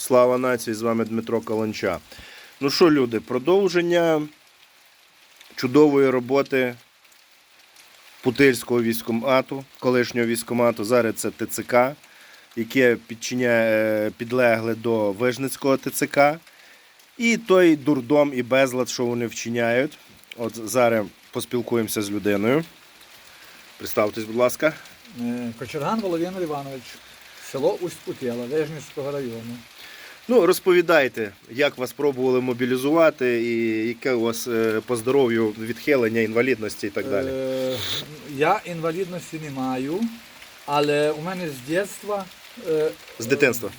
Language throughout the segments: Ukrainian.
Слава нації! З вами Дмитро Каланча. Ну що, люди, продовження чудової роботи Путильського військомату, колишнього військомату. Зараз це ТЦК, яке підчиняє, підлегле до Вижницького ТЦК. І той дурдом і безлад, що вони вчиняють. От зараз поспілкуємося з людиною. Представтесь, будь ласка. Е, Кочерган Володимир Іванович, село Усть-Путєла, Вежницького району. Ну, розповідайте, як вас пробували мобілізувати і яке у вас е, по здоров'ю відхилення, інвалідності і так далі. Е, Я інвалідності не маю, але у мене з дитинства. е, З дитинства?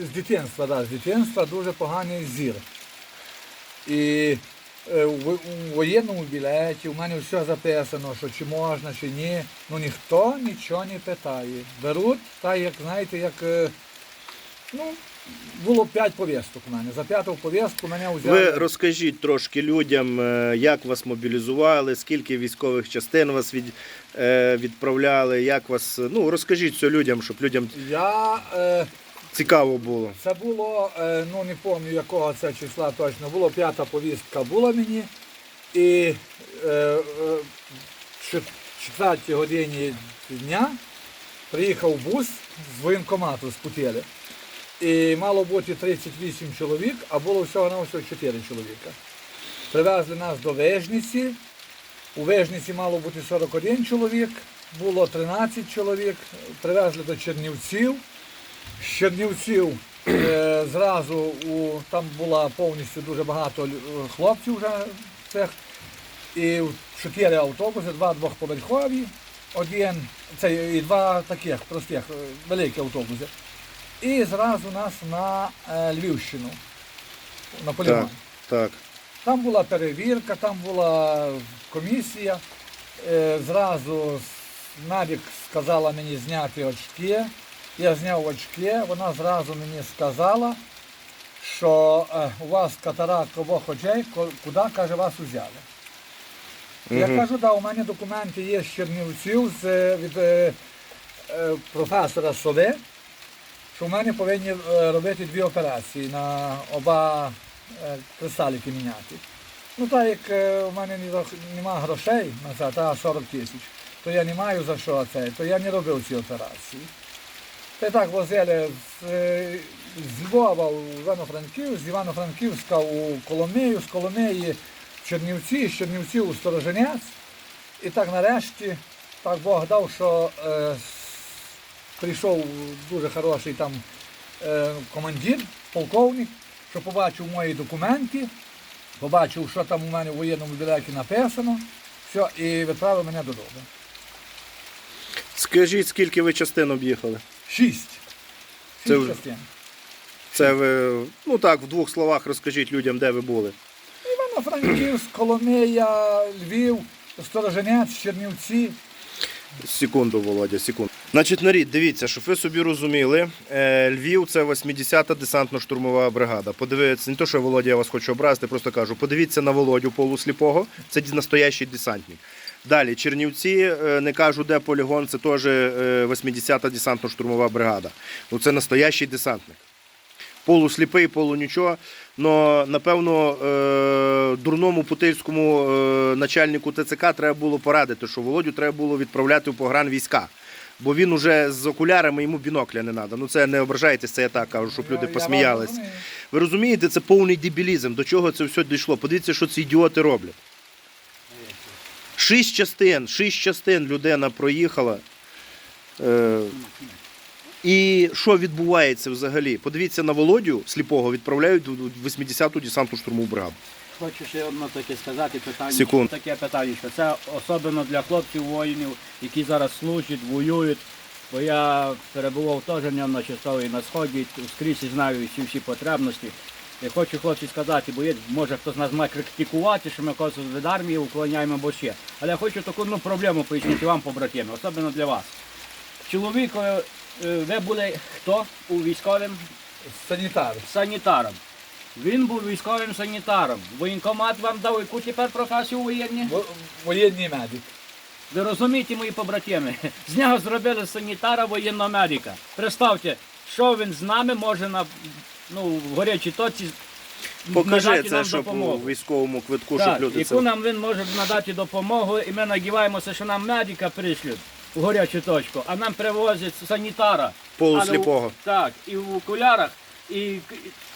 З, з дитинства, да, з дитинства дуже поганий зір. І е, у, у воєнному білеті у мене все записано, що чи можна, чи ні. Ну ніхто нічого не питає. Беруть, так як знаєте, як. е, Ну, було п'ять повісток у мене. За п'яту повістку мене взяли. Ви розкажіть трошки людям, е, як вас мобілізували, скільки військових частин вас від, е, відправляли, як вас. е, Ну, розкажіть все людям, щоб людям Я е, цікаво було. Це було, е, ну не пам'ятаю якого це числа точно, було п'ята повістка була мені. І е, е, годині дня приїхав бус з воєнкомату з Путєли. І мало бути 38 чоловік, а було всього на всього 4 чоловіка. Привезли нас до Вежниці. У Вежниці мало бути 41 чоловік, було 13 чоловік. Привезли до Чернівців. З Чернівців е, зразу у, там було повністю дуже багато хлопців вже цих. І чотири автобуси, два двохповерхові, один, це і два таких простих, е, великі автобуси. І зразу нас на е, Львівщину, на полігон. Так, так. Там була перевірка, там була комісія. Е, Зразу Навік сказала мені зняти очки. Я зняв очки, вона зразу мені сказала, що е, у вас катаракта обох очей, куди, каже, вас узяли. Я Мгм. кажу, да, у мене документи є з Чернівців з, від е, професора Сови, що в мене повинні е, робити дві операції на оба е, кристалики міняти. Ну так як е, у мене ні- нема грошей на це, та 40 тисяч, то я не маю за що це, то я не робив ці операції. Та так возили з, з Львова у Івано-Франківськ, з Івано-Франківська у Коломию, з Коломиї в Чернівці, з Чернівців у Сторожинець. І так нарешті, так Бог дав, що е, прийшов дуже хороший там е, командир, полковник, що побачив мої документи, побачив, що там у мене в воєнному білеті написано, все, і відправив мене додому. Скажіть, скільки ви частин об'їхали? Шість. Це Шість вже- частин. Це ви, ну так, в двох словах розкажіть людям, де ви були. Івано-Франківськ, Коломия, Львів, Сторожинець, Чернівці. Секунду, Володя, секунду. Значить, нарід, дивіться, щоб ви собі розуміли, е, Львів це 80-та десантно-штурмова бригада. Подивіться, не то, що Володя, я вас хочу образити, просто кажу, подивіться на Володю полусліпого, це настоящий десантник. Далі, Чернівці, е, не кажу, де полігон, це теж е, 80-та десантно-штурмова бригада. Ну це настоящий десантник. Полусліпий, полунічого. Но, напевно, е, дурному путильському е, начальнику ТЦК треба було порадити, що Володю треба було відправляти в погран війська. Бо він уже з окулярами йому бінокля не треба. Ну це не ображайтесь, це я так кажу, щоб люди я посміялись. Ви розумієте, це повний дебілізм. До чого це все дійшло? Подивіться, що ці ідіоти роблять. Шість частин, шість частин людина проїхала. Е, і що відбувається взагалі? Подивіться на Володю сліпого, відправляють в 80-ту десантну штурмову бригаду. Хочу ще одне таке сказати питання. Секунд. Таке питання, що це особливо для хлопців воїнів, які зараз служать, воюють. Бо я перебував теж неодночасово і на сході, скрізь і знаю всі всі потребності. Я хочу хлопці сказати, бо є, може хтось нас має критикувати, що ми когось від армії уклоняємо або ще. Але я хочу таку ну, проблему пояснити вам, побратими, особливо для вас. Чоловік, е, ви були хто у військовим Санітар. санітаром. Він був військовим санітаром. Воєнкомат вам дав яку тепер професію воєнні? Во- Воєнний медик. Ви розумієте, мої побратими? З нього зробили санітара воєнного медика. Представте, що він з нами може на... ну, в горячій точці Покажи надати це, нам щоб допомогу. у військовому квитку, Так, щоб люди яку це. нам він може надати допомогу, і ми надіваємося, що нам медика прийшлють у горячу точку, а нам привозять санітара. Полусліпого. Але Так, і в окулярах. І,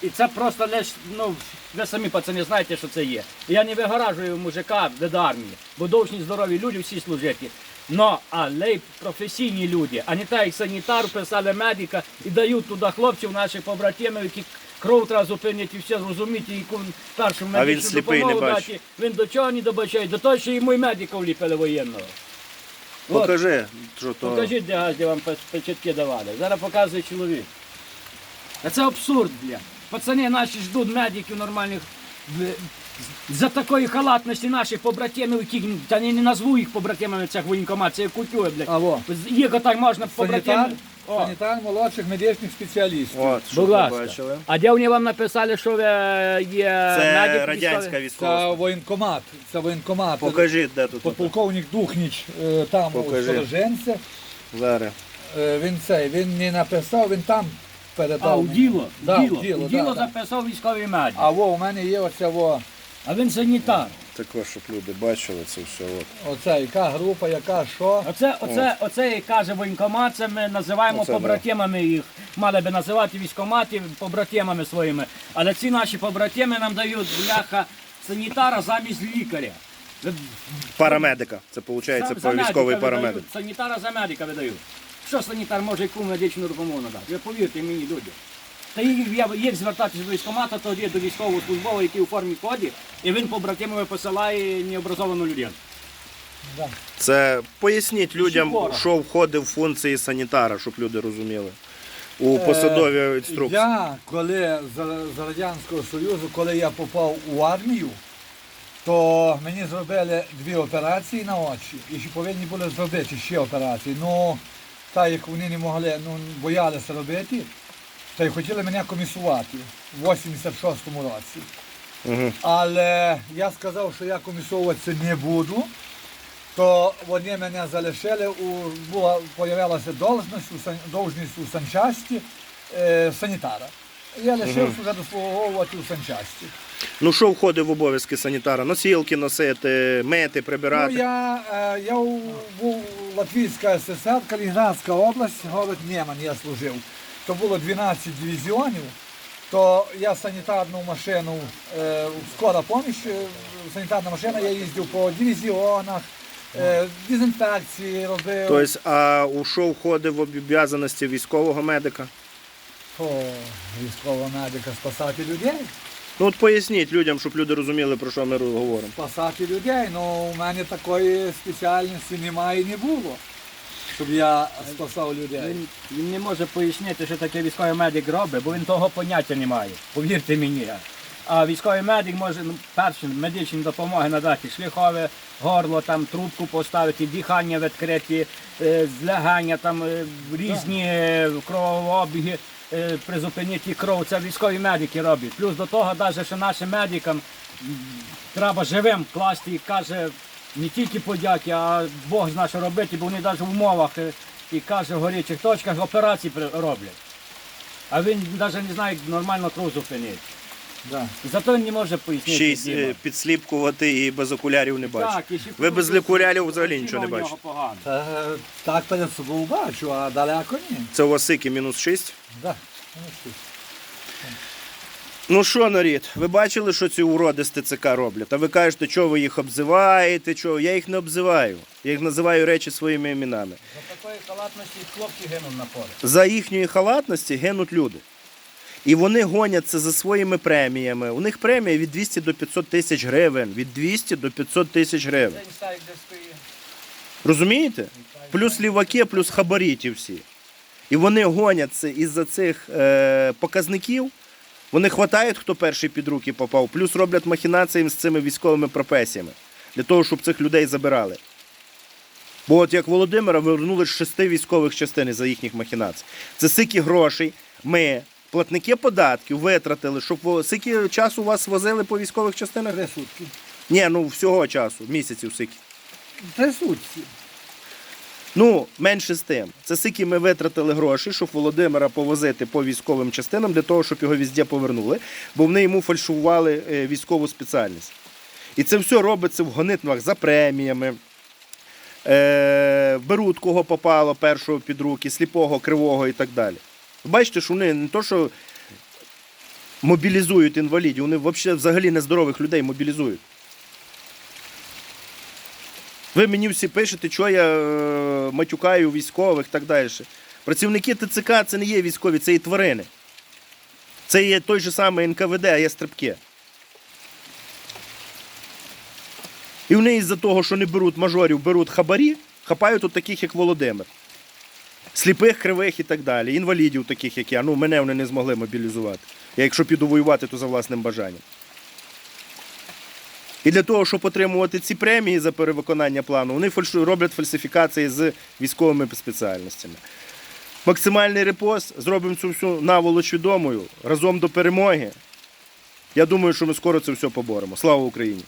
і це просто лиш, ну, ви самі пацани знаєте, що це є. Я не вигоражую мужика до армії, бо довжні здорові люди всі служити. Но, але й професійні люди, а не так, як санітар, писали медика і дають туди хлопців, наших побратимів, які кров треба зупинити, і все зрозуміти, яку першу медичну допомогу дати. Він до чого не добачає? До того, що йому й медика вліпили воєнного. От. Покажи, що то. Покажіть, де газді вам печатки давали. Зараз показує чоловік. А це абсурд, бля. Пацани наші ждуть медиків нормальних. За такої халатності наших побратимів, які та не, не назву їх побратимами цих воєнкомат, це як кутює, блядь. А во. Їх отак можна побратимами. О, санітар молодших медичних спеціалістів. От, будь ви ласка. бачили. А де вони вам написали, що ви є Це медик радянська військовий? військова. Це воєнкомат. Це воєнкомат. Покажіть, де тут. Подполковник Духніч е, там у Покажи. Стороженце. Зараз. Е, Він цей, він не написав, він там передав. А, у мені. діло. Да, діло. у діло, у діло да, да. записав військовий медик. А во, у мене є оце во, А він санітар. Також, щоб люди бачили це все. От. оце, яка група, яка що. Оце, оце, оце як каже воєнкомат, це ми називаємо Оце да. побратимами їх. Мали би називати військоматів побратимами своїми. Але ці наші побратими нам дають бляха санітара замість лікаря. Ви- Парамедика. Це виходить за- за медика військовий видають, парамедик. Санітара за медика видають. Що санітар може яку медичну допомогу надати? Ви повірте мені, люди. Та їх, я- їх звертатися до військомата, тоді до військового службового, який у формі коді, і він побратимами посилає необразовану людину. Да. Це поясніть людям, Щепора. що входить в функції санітара, щоб люди розуміли. У посадовій інструкції. Е, Я, коли за, за Радянського Союзу, коли я попав у армію, то мені зробили дві операції на очі і ще повинні були зробити ще операції. Ну, так як вони не могли, ну, боялися робити, то й хотіли мене комісувати в 86-му році. Угу. Але я сказав, що я комісовуватися не буду, то вони мене залишили, у, була, появилася должність у, сан- должність у санчасті е, санітара. Я лишився вже дослуговувати у санчасті. Ну що входить в обов'язки санітара? Носілки носити, мити, Ну, прибирати. я, е, я був Латвійська ССР, Калінінградська область, город Нєман я служив. То було 12 дивізіонів, то я санітарну машину, е, скора поміч, е, санітарна машина, я їздив по дивізіонах, е, дезінфекції робив. Тобто, а у що входить в обов'язаності військового медика? О, військового медика спасати людей. Ну от поясніть людям, щоб люди розуміли, про що ми говоримо. Спасати людей. Ну, у мене такої спеціальності немає і не було, щоб я спасав людей. Він, він не може пояснити, що таке військовий медик робить, бо він того поняття не має. Повірте мені. А військовий медик може ну, перші медичні допомоги надати шліхове горло, там трубку поставити, дихання відкриті, е, злягання, там е, різні е, кровообіги, призупинити кров. Це військові медики роблять. Плюс до того, навіть, що нашим медикам треба живим класти і каже не тільки подяки, а Бог знає, що робити, бо вони навіть в умовах е, і каже в горячих точках операції роблять. А він навіть не знає, як нормально кров зупинити. Да. Зато він не може пояснити. Ще й Діма. е, підсліпкувати і без окулярів не бачить. Так, і ще Ви без окулярів взагалі нічого не у нього бачите. погано. Е, так перед собою бачу, а далеко ні. Це у вас сики мінус 6? Да. ну, що ж. Ну що, нарід, ви бачили, що ці уроди з ТЦК роблять? А ви кажете, що ви їх обзиваєте, що я їх не обзиваю. Я їх називаю речі своїми іменами. За такої халатності хлопці гинуть на полі. За їхньої халатності гинуть люди. І вони гоняться за своїми преміями. У них премія від 200 до 500 тисяч гривень. Від 200 до 500 тисяч гривень. Розумієте? Плюс ліваки, плюс хабарі ті всі. І вони гоняться із-за цих е, показників. Вони хватають, хто перший під руки попав, плюс роблять махінації з цими військовими професіями для того, щоб цих людей забирали. Бо от як Володимира вернули з шести військових частин за їхніх махінацій. Це сики грошей. Ми, платники податків, витратили, щоб скільки часу вас возили по військових частинах? Три сутки. Ні, ну всього часу, місяців сики. Три сутки. Ну, менше з тим. Це скільки ми витратили гроші, щоб Володимира повозити по військовим частинам для того, щоб його візде повернули, бо вони йому фальшували е, військову спеціальність. І це все робиться в гонитвах за преміями. Е, беруть кого попало першого під руки, сліпого, кривого і так далі. Бачите, що вони не то, що мобілізують інвалідів, вони взагалі, взагалі нездорових людей мобілізують. Ви мені всі пишете, що я е, матюкаю військових і так далі. Працівники ТЦК це не є військові, це і тварини. Це є той же самий НКВД, а є стрибки. І вони із-за того, що не беруть мажорів, беруть хабарі, хапають от таких, як Володимир. Сліпих, кривих і так далі. Інвалідів таких, як я. Ну, мене вони не змогли мобілізувати. Я якщо піду воювати, то за власним бажанням. І для того, щоб отримувати ці премії за перевиконання плану, вони роблять фальсифікації з військовими спеціальностями. Максимальний репост, зробимо цю всю наволоч відомою разом до перемоги. Я думаю, що ми скоро це все поборемо. Слава Україні!